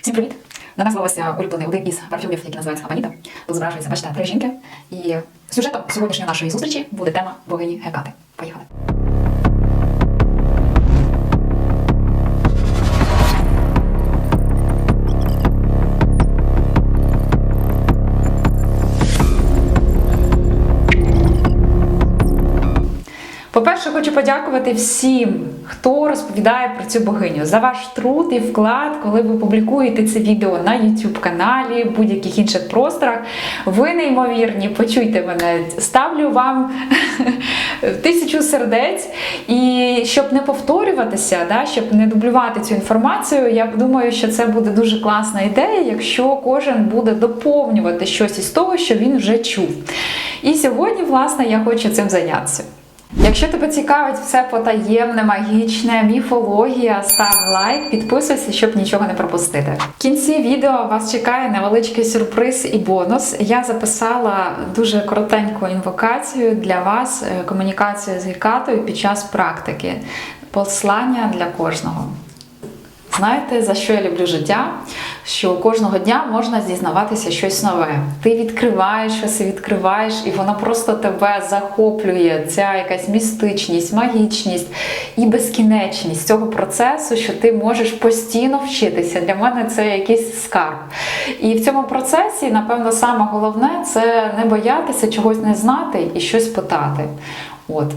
Всім привіт! На нас з'явився улюблений один із парфюмів, який називається Аманіта. Тут зображується, бачите, три жінки. І сюжетом сьогоднішньої нашої зустрічі буде тема богині Гекати. По-перше, хочу подякувати всім, хто розповідає про цю богиню за ваш труд і вклад, коли ви публікуєте це відео на YouTube каналі, будь-яких інших просторах. Ви неймовірні, почуйте мене. Ставлю вам тисячу сердець. І щоб не повторюватися, да, щоб не дублювати цю інформацію, я думаю, що це буде дуже класна ідея, якщо кожен буде доповнювати щось із того, що він вже чув. І сьогодні, власне, я хочу цим зайнятися. Якщо тебе цікавить все потаємне, магічне, міфологія, став лайк, підписуйся, щоб нічого не пропустити. В кінці відео вас чекає невеличкий сюрприз і бонус. Я записала дуже коротеньку інвокацію для вас, е, комунікацію з гікатою під час практики. Послання для кожного. Знаєте, за що я люблю життя? Що кожного дня можна дізнаватися щось нове. Ти відкриваєш щось і відкриваєш, і воно просто тебе захоплює. Ця якась містичність, магічність і безкінечність цього процесу, що ти можеш постійно вчитися. Для мене це якийсь скарб. І в цьому процесі, напевно, саме головне це не боятися чогось не знати і щось питати. От.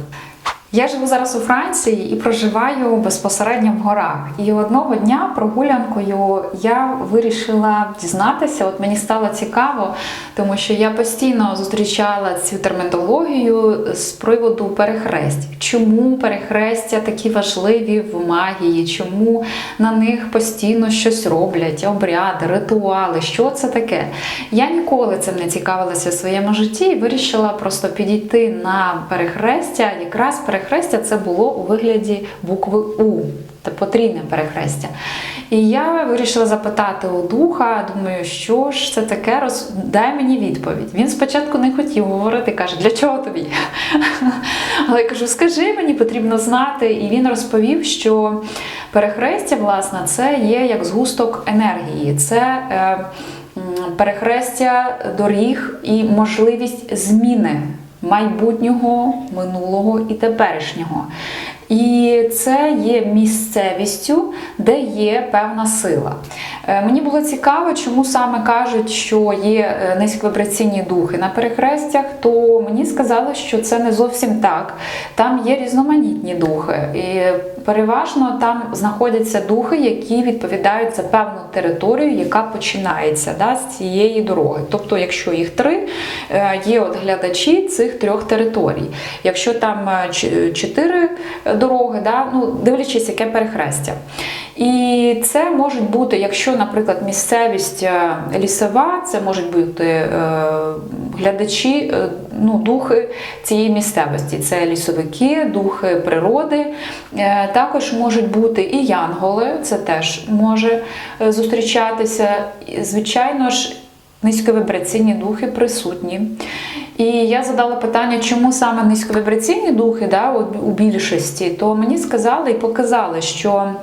Я живу зараз у Франції і проживаю безпосередньо в горах. І одного дня прогулянкою я вирішила дізнатися. От мені стало цікаво, тому що я постійно зустрічала цю термінологію з приводу перехресть. Чому перехрестя такі важливі в магії? Чому на них постійно щось роблять, обряди, ритуали? Що це таке? Я ніколи цим не цікавилася в своєму житті і вирішила просто підійти на перехрестя, якраз перехрестя перехрестя це було у вигляді букви У, потрійне перехрестя. І я вирішила запитати у духа, думаю, що ж це таке, роз... дай мені відповідь. Він спочатку не хотів говорити, каже, для чого тобі? Але я кажу, скажи, мені потрібно знати. І він розповів, що перехрестя, власне, це є як згусток енергії. Це е, перехрестя доріг і можливість зміни майбутнього, минулого і теперішнього. І це є місцевістю, де є певна сила. Мені було цікаво, чому саме кажуть, що є низьковібраційні духи на перехрестях, то мені сказали, що це не зовсім так. Там є різноманітні духи. І переважно там знаходяться духи, які відповідають за певну територію, яка починається да, з цієї дороги. Тобто, якщо їх три, є от глядачі цих трьох територій. Якщо там чотири дороги, да, ну, дивлячись, яке перехрестя. І це можуть бути, якщо, наприклад, місцевість лісова, це можуть бути е, глядачі, е, ну, духи цієї місцевості. Це лісовики, духи природи. Е, також можуть бути і янголи, це теж може зустрічатися. Звичайно ж, низьковібраційні духи присутні. І я задала питання, чому саме низьковібраційні духи да, у більшості, то мені сказали і показали, що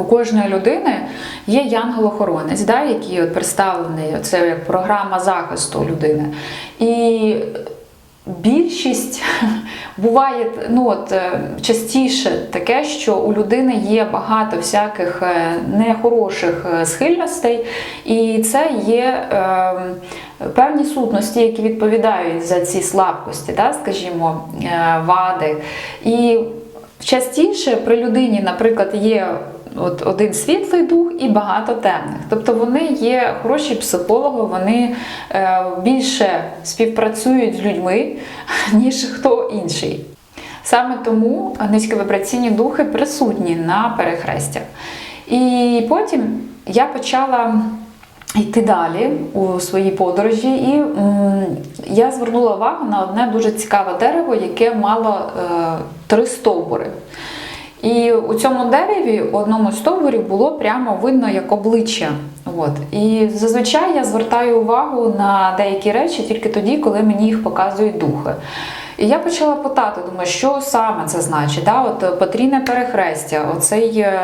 у кожної людини є янгол-охоронець, да, який от представлений, це як програма захисту людини. І більшість буває ну от, частіше таке, що у людини є багато всяких нехороших схильностей, і це є е, певні сутності, які відповідають за ці слабкості, да, скажімо, вади. І частіше при людині, наприклад, є От один світлий дух і багато темних. Тобто вони є хороші психологи, вони е, більше співпрацюють з людьми, ніж хто інший. Саме тому низьковібраційні духи присутні на перехрестях. І потім я почала йти далі у своїй подорожі, і я звернула увагу на одне дуже цікаве дерево, яке мало е, три стовбури. І у цьому дереві у одному з стовбурів було прямо видно як обличчя. От. І зазвичай я звертаю увагу на деякі речі тільки тоді, коли мені їх показують духи. І я почала питати, думаю, що саме це значить? Да? От потрійне перехрестя, оцей. е,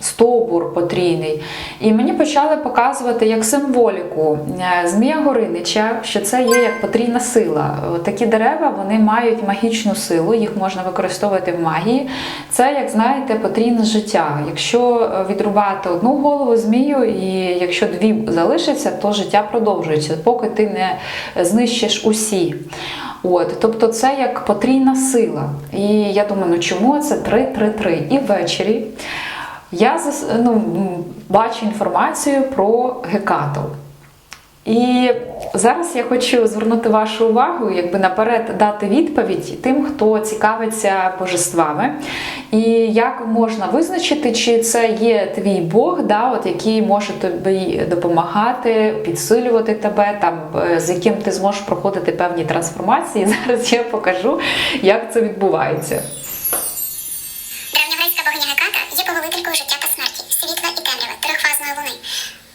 Стовбур потрійний. І мені почали показувати як символіку е, Змія Горинича, що це є як потрійна сила. Такі дерева вони мають магічну силу, їх можна використовувати в магії. Це, як знаєте, потрійне життя. Якщо е, відрубати одну голову змію, і якщо дві залишаться, то життя продовжується, поки ти не знищиш усі. От, тобто це як потрійна сила. І я думаю, ну чому це 3-3-3? І ввечері я ну, бачу інформацію про Гекату. І зараз я хочу звернути вашу увагу, якби наперед дати відповідь тим, хто цікавиться божествами, і як можна визначити, чи це є твій Бог, да, от, який може тобі допомагати, підсилювати тебе, там, е, з яким ти зможеш проходити певні трансформації. Зараз я покажу, як це відбувається. Трьохфазної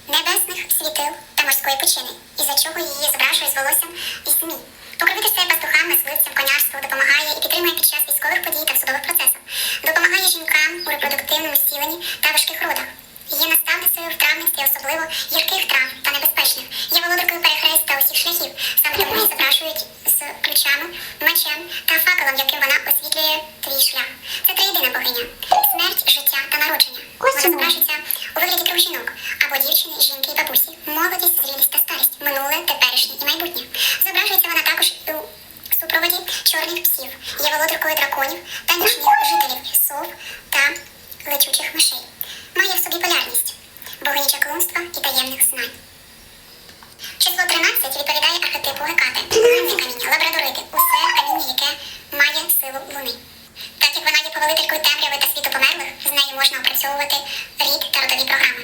небесних світил та морської пучини, із за чого її зображує з волоссям і змій. Покровительствує пастухам, мисливцям, конярству, допомагає і підтримує під час військових подій та в судових процесах, допомагає жінкам у репродуктивному зціленні та важких родах. Є наставницею в травництві особливо гірких трав та небезпечних. Є володаркою перехрест та усіх шляхів. Саме тому її зображують з ключами, мечем та факелом, яким вона освітлює твій шлях. Це триєдина богиня. Смерть, життя та народження. Вона зображується у вигляді трьох жінок або дівчини, жінки і бабусі, молодість, зрілість та старість, минуле, теперішнє і майбутнє. Зображується вона також у супроводі чорних псів. Є володаркою драконів та нічних жителів сов та летючих мишей. Має в собі полярність, богиня чаклунства і таємних знань. Число 13 відповідає архетипу Гекати. Ганне каміння, лабрадорити, усе каміння, яке має силу луни. Так як вона є повелителькою темряви та світу померлих, з нею можна опрацьовувати рід та родові програми.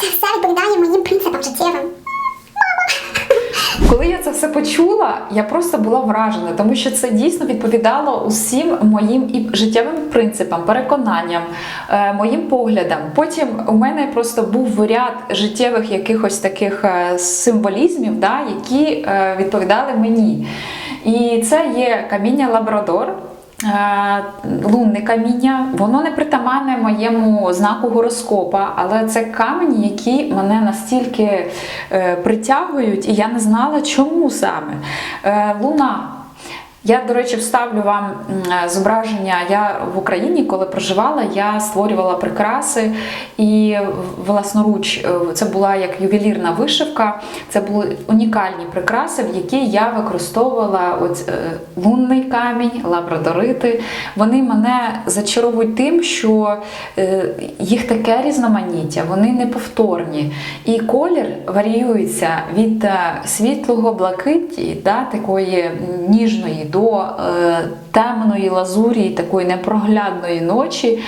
Це все відповідає моїм принципам життєвим. Коли я це все почула, я просто була вражена, тому що це дійсно відповідало усім моїм і життєвим принципам, переконанням, е, моїм поглядам. Потім у мене просто був ряд життєвих якихось таких е, символізмів, да, які е, відповідали мені. І це є каміння Лабрадор. Е, Лунне каміння, воно не притаманне моєму знаку гороскопа, але це камені, які мене настільки е, притягують, і я не знала, чому саме. Е, Луна. Я, до речі, вставлю вам е, зображення. Я в Україні, коли проживала, я створювала прикраси і власноруч е, це була як ювелірна вишивка. Це були унікальні прикраси, в які я використовувала ось, е, лунний камінь, лабрадорити. Вони мене зачаровують тим, що їх таке різноманіття, вони неповторні. І колір варіюється від світлого блакиті, да, такої ніжної до е, темної лазурі, такої непроглядної ночі,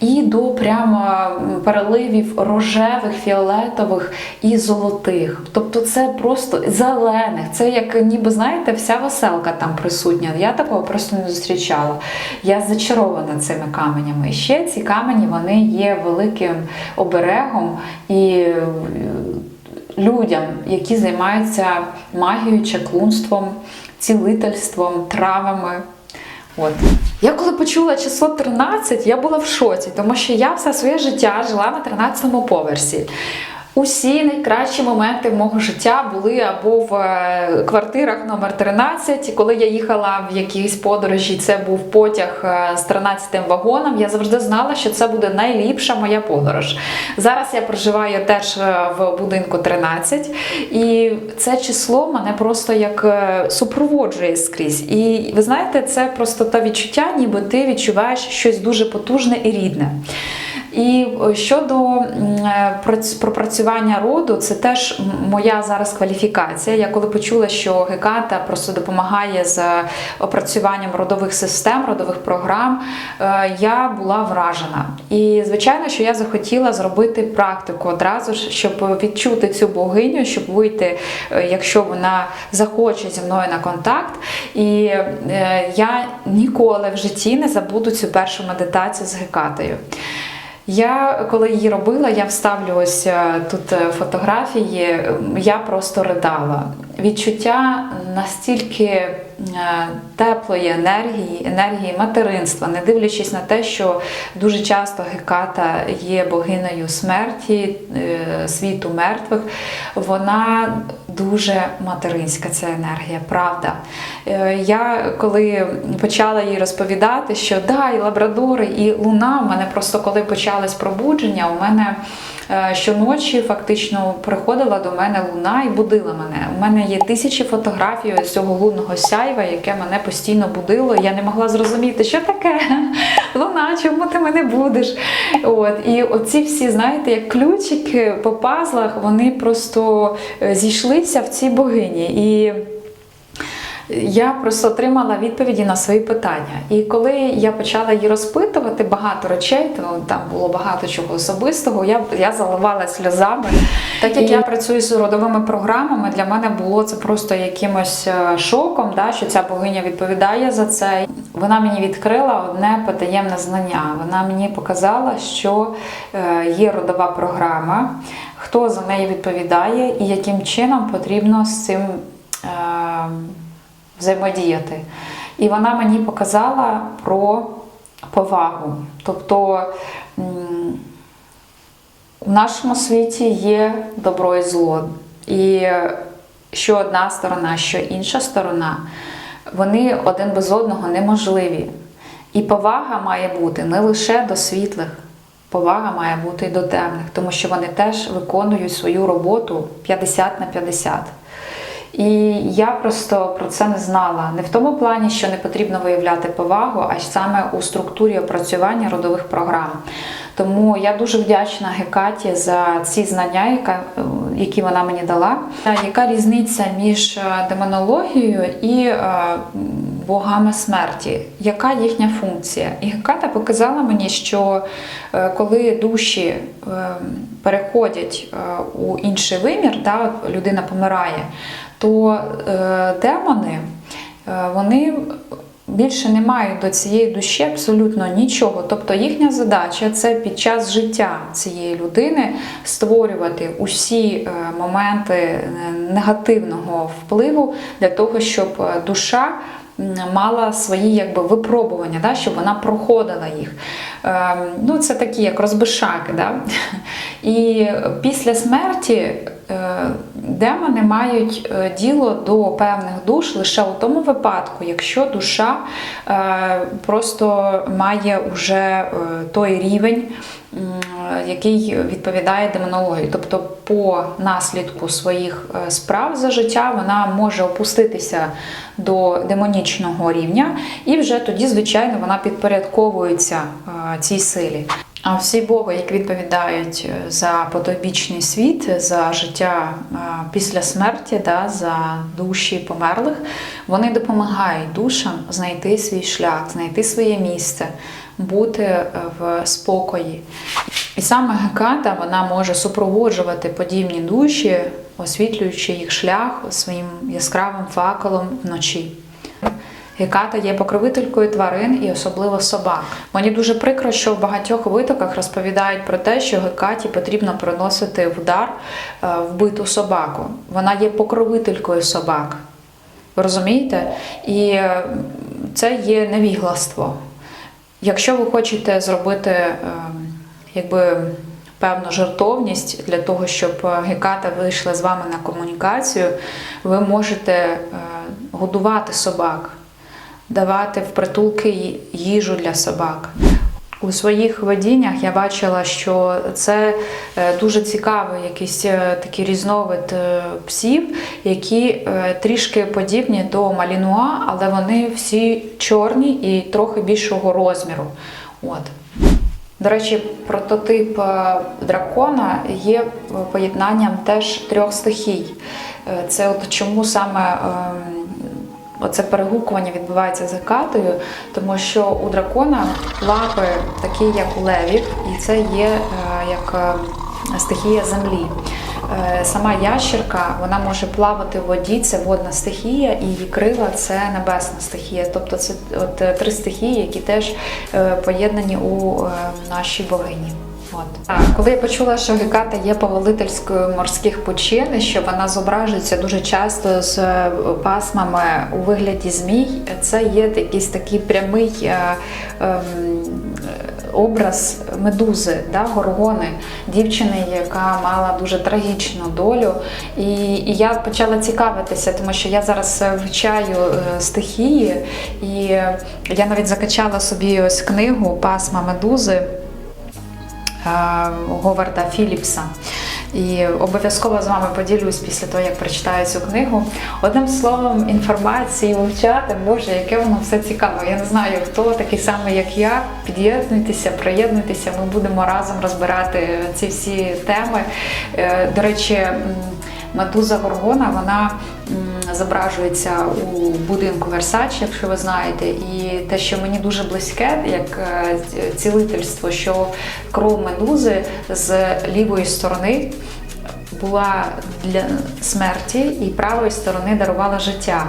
і до прямо переливів рожевих, фіолетових і золотих. Тобто це просто зелених. Це як ніби, знаєте, вся веселка там присутня. Я такого просто не зустрічала. Я зачарована цими каменями. І ще ці камені вони є великим оберегом і е, людям, які займаються магією, чаклунством, цілительством, травами. От. Я коли почула число 13, я була в шоці, тому що я все своє життя жила на 13-му поверсі. Усі найкращі моменти мого життя були або в е, квартирах номер 13. Коли я їхала в якійсь подорожі, це був потяг е, з 13 вагоном. Я завжди знала, що це буде найліпша моя подорож. Зараз я проживаю теж е, в будинку 13, і це число мене просто як супроводжує скрізь. І ви знаєте, це просто те відчуття, ніби ти відчуваєш щось дуже потужне і рідне. І е, щодо е, прац- пропрацювання роду, це теж моя зараз кваліфікація. Я коли почула, що Геката просто допомагає з опрацюванням родових систем, родових програм, е, я була вражена. І звичайно, що я захотіла зробити практику одразу ж, щоб відчути цю богиню, щоб вийти, якщо вона захоче зі мною на контакт. І я ніколи в житті не забуду цю першу медитацію з Гекатою. Я коли її робила, я вставлю ось е, тут е, фотографії. Я просто ридала. Відчуття настільки е, теплої енергії, енергії материнства, не дивлячись на те, що дуже часто Геката є богинею смерті, світу мертвих. Вона дуже материнська ця енергія, правда. Е, Я коли почала їй розповідати, що да, і лабрадори, і луна, у мене просто коли почалось пробудження, у мене е, щоночі фактично приходила до мене луна і будила мене. У мене є тисячі фотографій ось цього лунного сяйва, яке мене постійно будило. Я не могла зрозуміти, що таке луна, чому ти мене будеш. От і оці всі, знаєте, як ключики по пазлах, вони просто е, зійшлися в цій богині. І я просто отримала відповіді на свої питання. І коли я почала її розпитувати багато речей, то там було багато чого особистого, я, я заливала сльозами. Так як я працюю з родовими програмами, для мене було це просто якимось е, шоком, да, що ця богиня відповідає за це. Вона мені відкрила одне потаємне знання. Вона мені показала, що е, є родова програма, хто за неї відповідає і яким чином потрібно з цим. е, взаємодіяти. І вона мені показала про повагу. Тобто в нашому світі є добро і зло. І що одна сторона, що інша сторона, вони один без одного неможливі. І повага має бути не лише до світлих, повага має бути і до темних, тому що вони теж виконують свою роботу 50 на 50. І я просто про це не знала. Не в тому плані, що не потрібно виявляти повагу, а саме у структурі опрацювання родових програм. Тому я дуже вдячна Гекаті за ці знання, які вона мені дала. Яка різниця між е, демонологією і е, богами смерті? Яка їхня функція? І Геката показала мені, що е, коли душі переходять е, у інший вимір, да, людина помирає, то е, демони е, вони більше не мають до цієї душі абсолютно нічого. Тобто їхня задача це під час життя цієї людини створювати усі моменти негативного впливу для того, щоб душа мала свої якби випробування, да, щоб вона проходила їх. Ем, Ну, це такі як розбишаки. Да? І після смерті демони мають е, діло до певних душ лише у тому випадку, якщо душа е, просто має вже е, той рівень, який відповідає демонології. Тобто, по наслідку своїх е, справ за життя вона може опуститися до демонічного рівня, і вже тоді, звичайно, вона підпорядковується е, цій силі. А всі боги, які відповідають е, за потойбічний світ, за життя е, після смерті, да, за душі померлих, вони допомагають душам знайти свій шлях, знайти своє місце, бути е, в спокої. І саме Геката вона може супроводжувати подібні душі, освітлюючи їх шлях своїм яскравим факелом вночі. Геката є покровителькою тварин і особливо собак. Мені дуже прикро, що в багатьох витоках розповідають про те, що Гекаті потрібно приносити в дар е, вбиту собаку. Вона є покровителькою собак. Ви розумієте? І е, це є невігластво. Якщо ви хочете зробити е, якби, певну жертовність для того, щоб Геката вийшла з вами на комунікацію, ви можете годувати собак, давати в притулки їжу для собак. У своїх видіннях я бачила, що це е, дуже цікавий якийсь е, такий різновид е, псів, які трішки подібні до малінуа, але вони всі чорні і трохи більшого розміру. От. До речі, прототип дракона є поєднанням теж трьох стихій. Це от чому саме ем, оце перегукування відбувається з Гекатою, тому що у дракона лапи такі, як у левів, і це є е, як е, стихія землі. Е, Сама ящерка вона може плавати в воді, це водна стихія, і її крила це небесна стихія. Тобто це от три стихії, які теж поєднані у нашій богині. От. Так, коли я почула, що Геката є повелительською морських пучин, що вона зображується дуже часто з е, пасмами у вигляді змій, це є якийсь такий прямий е, ем, образ медузи, да, горгони, дівчини, яка мала дуже трагічну долю. І, і я почала цікавитися, тому що я зараз е, вивчаю е, стихії, і е, я навіть закачала собі ось книгу Пасма медузи. Е, Говарда Філіпса. І обов'язково з вами поділюсь після того, як прочитаю цю книгу. Одним словом, інформації вивчати, Боже, яке воно все цікаво. Я не знаю, хто такий самий, як я. Під'єднуйтеся, приєднуйтеся. Ми будемо разом розбирати ці всі теми. Е, До речі, Медуза Горгона, вона зображується у будинку Версачі, якщо ви знаєте, і те, що мені дуже близьке, як е, цілительство, що кров медузи з лівої сторони була для смерті, і правої сторони дарувала життя.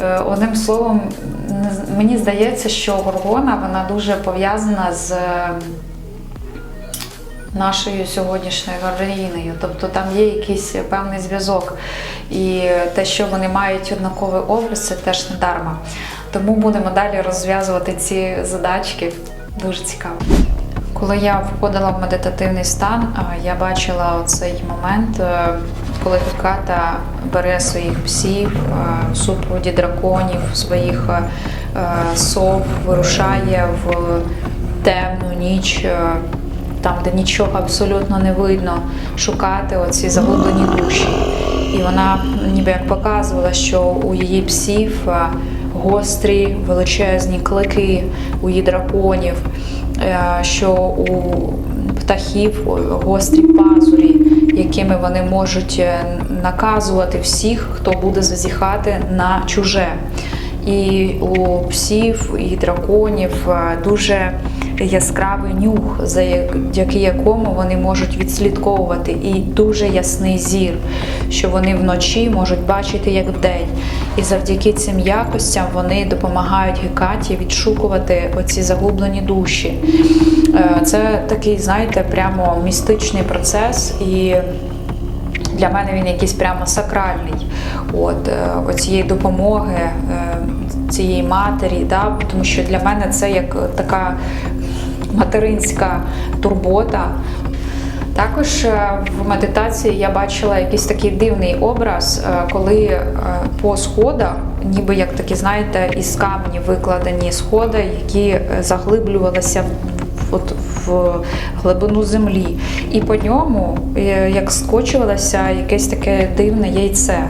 Е, Одним словом, мені здається, що Горгона вона дуже пов'язана з нашою сьогоднішньою країною. Тобто там є якийсь певний зв'язок. І те, що вони мають однаковий образ, це теж не дарма. Тому будемо далі розв'язувати ці задачки. Дуже цікаво. Коли я входила в медитативний стан, я бачила цей момент, е, коли Геката бере своїх псів е, супроводі драконів, своїх е, сов, вирушає в темну ніч, там, де нічого абсолютно не видно, шукати оці загублені душі. І вона ніби як показувала, що у її псів е, гострі величезні клики, у її драконів, е, що у птахів гострі пазурі, якими вони можуть е, наказувати всіх, хто буде зазіхати на чуже. І у псів і драконів дуже яскравий нюх, завдяки якому вони можуть відслідковувати, і дуже ясний зір, що вони вночі можуть бачити як вдень. І завдяки цим якостям вони допомагають Гекаті відшукувати оці загублені душі. Е, Це такий, знаєте, прямо містичний процес і. Для мене він якийсь прямо сакральний. От е, оцієї допомоги е, цієї матері, да? тому що для мене це як така материнська турбота. Також е, в медитації я бачила якийсь такий дивний образ, е, коли е, по сходах, ніби як такі, знаєте, із камні викладені сходи, які заглиблювалися от в глибину землі. І по ньому, е, як скочувалося якесь таке дивне яйце.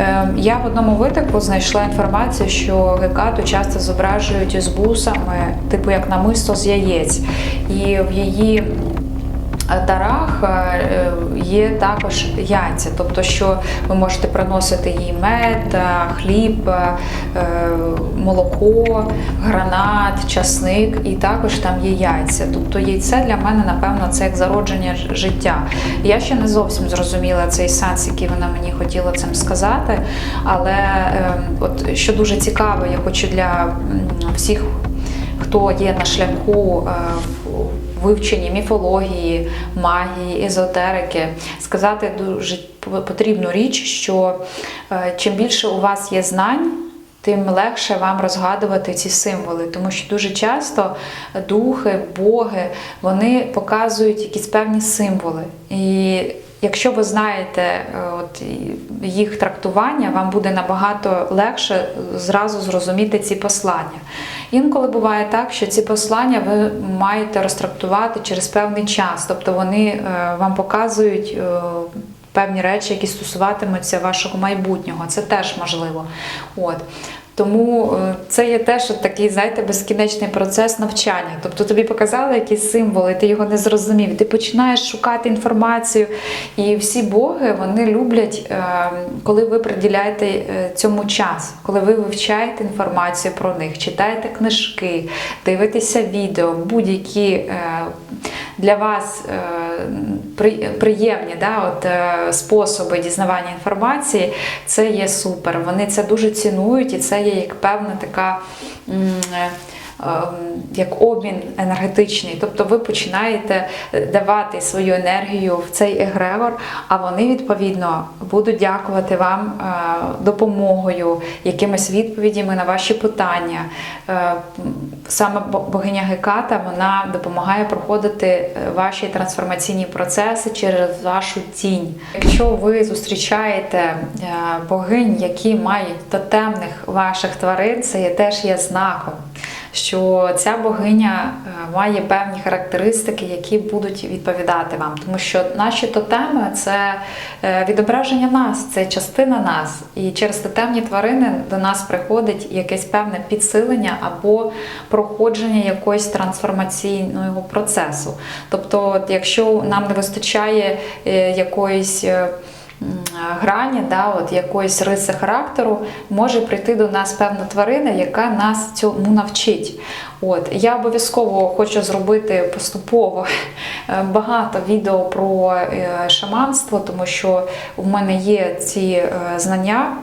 Е, Я в одному витоку знайшла інформацію, що гекату часто зображують із бусами, типу як намисто з яєць. І в її дарах е, є також яйця, тобто, що ви можете приносити їй мед, е, хліб, е, молоко, гранат, часник, і також там є яйця. Тобто яйце для мене, напевно, це як зародження життя. Я ще не зовсім зрозуміла цей сенс, який вона мені хотіла цим сказати. Але е, от що дуже цікаво, я хочу для всіх хто є на шляху е, вивченні міфології, магії, езотерики, сказати дуже потрібну річ, що е, чим більше у вас є знань, тим легше вам розгадувати ці символи, тому що дуже часто духи, боги вони показують якісь певні символи. І Якщо ви знаєте е, от, їх трактування, вам буде набагато легше зразу зрозуміти ці послання. Інколи буває так, що ці послання ви маєте розтрактувати через певний час, тобто вони е, вам показують. е, Певні речі, які стосуватимуться вашого майбутнього, це теж можливо. От. Тому е, це є теж такий, знаєте, безкінечний процес навчання. Тобто тобі показали якісь символи, ти його не зрозумів. Ти починаєш шукати інформацію. І всі боги вони люблять, е, коли ви приділяєте е, цьому час, коли ви вивчаєте інформацію про них, читаєте книжки, дивитеся відео, будь-які для вас е, приємні да, от, е, способи дізнавання інформації, це є супер. Вони це дуже цінують, і це є як певна така е, як обмін енергетичний. Тобто ви починаєте е, давати свою енергію в цей егрегор, а вони відповідно будуть дякувати вам е, допомогою, якимись відповідями на ваші питання. Е, Саме богиня Геката вона допомагає проходити ваші трансформаційні процеси через вашу тінь. Якщо ви зустрічаєте богинь, які мають тотемних ваших тварин, це є теж є знаком. Що ця богиня е, має певні характеристики, які будуть відповідати вам, тому що наші тотеми це е, відображення нас, це частина нас. І через тотемні тварини до нас приходить якесь певне підсилення або проходження якогось трансформаційного процесу. Тобто, якщо нам не вистачає е, якоїсь грані, да, от якоїсь риси характеру, може прийти до нас певна тварина, яка нас цьому навчить. От я обов'язково хочу зробити поступово е, багато відео про е, шаманство, тому що в мене є ці е, знання.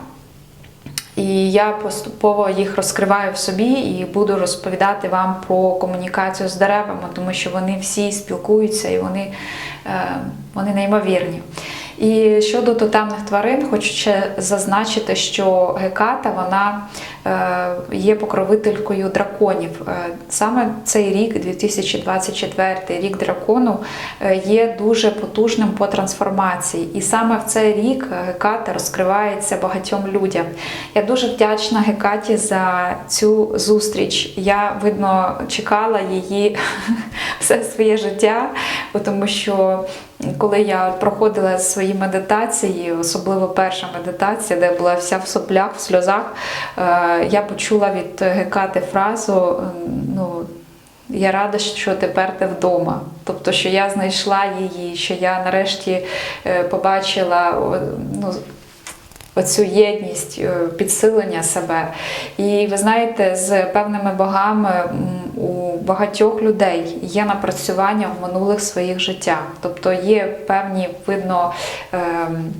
І я поступово їх розкриваю в собі і буду розповідати вам про комунікацію з деревами, тому що вони всі спілкуються і вони, вони неймовірні. І щодо тотемних тварин, хочу ще зазначити, що Геката вона е, є покровителькою драконів. Е, Саме цей рік, 2024 рік дракону, е, є дуже потужним по трансформації. І саме в цей рік Геката розкривається багатьом людям. Я дуже вдячна Гекаті за цю зустріч. Я, видно, чекала її все своє життя, тому що коли я проходила свої медитації, особливо перша медитація, де була вся в соплях, в сльозах, е, я почула від Гекати фразу. ну, я рада, що тепер ти вдома. Тобто, що я знайшла її, що я нарешті е, побачила ну, оцю єдність, е, підсилення себе. І ви знаєте, з певними богами у багатьох людей є напрацювання в минулих своїх життях. Тобто є певні, видно, ем,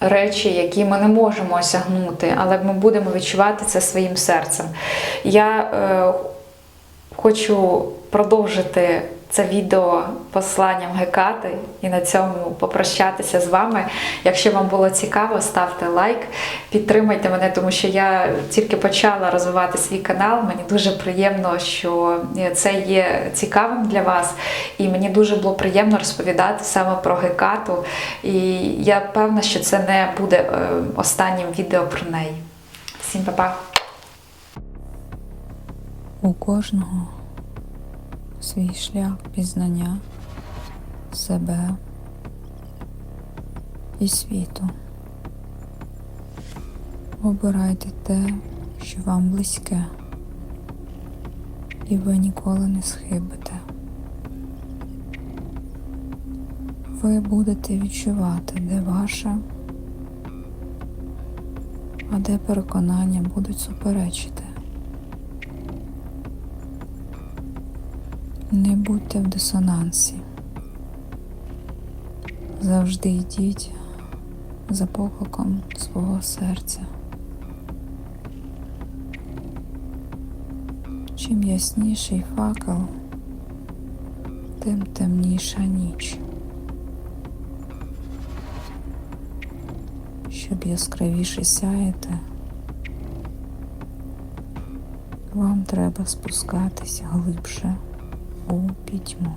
речі, які ми не можемо осягнути, але ми будемо відчувати це своїм серцем. Я е, хочу продовжити це відео посланням Гекати і на цьому попрощатися з вами. Якщо вам було цікаво, ставте лайк, підтримайте мене, тому що я тільки почала розвивати свій канал. Мені дуже приємно, що це є цікавим для вас, і мені дуже було приємно розповідати саме про Гекату. І я певна, що це не буде е, останнім відео про неї. Всім па-па! У кожного свій шлях пізнання себе і світу. Обирайте те, що вам близьке, і ви ніколи не схибите. Ви будете відчувати, де ваше, а де переконання будуть суперечити. Не будьте в дисонансі. Завжди йдіть за покликом свого серця. Чим ясніший факел, тим темніша ніч. Щоб яскравіше сяяти, вам треба спускатися глибше у пітьму.